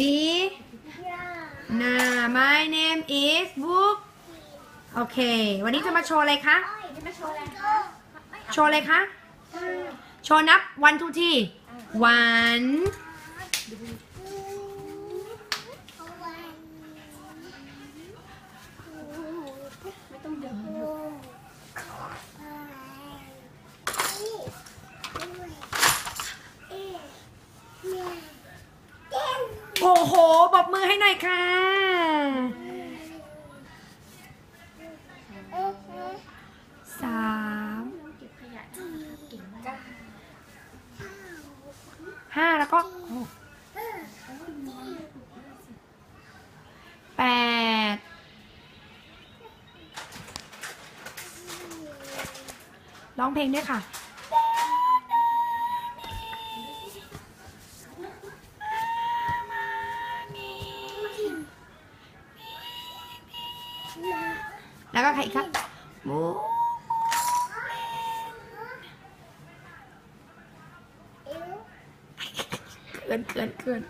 B Nah my name is Book โอเค วันนี้จะมาโชว์อะไรคะจะมาโชว์อะไรคะ โชว์อะไรคะ โชว์นับ one two three one ไม่ต้องเดิน โอ้โหปรบมือให้หน่อยค่ะ สามห้าแล้วก็แปดร้องเพลงด้วยค่ะ แล้วก็ใครครับมูเกินเกินเกิน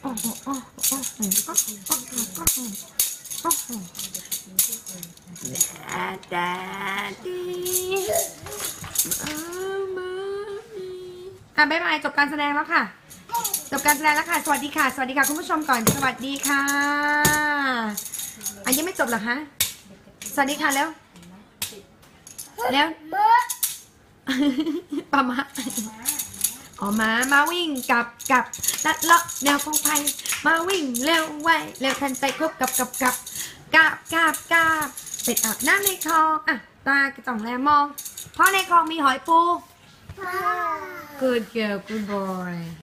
โอ้โหโอ้โหโอ้โหโอ้โหโอ้โหโอ้โหโอ้โหดาดี อะบ๊ายบายจบการแสดงแล้วค่ะ จบการแสดงแล้วค่ะ สวัสดีค่ะ สวัสดีค่ะ คุณผู้ชมก่อน สวัสดีค่ะอันยังไม่จบเหรอคะ สวัสดีค่ะแล้ว แล้วปะมะอ๋อมามาวิ่งกลับกับลัดเลาะแนวฟงไฟมาวิ่งเร็วไวเร็วทันใจครบกับกับกับกาบกาบกาบเป็ดอาบน้ำในคลองอะตากระจ่องแลมอง เพราะในคลองมีหอยปู Good girl good boy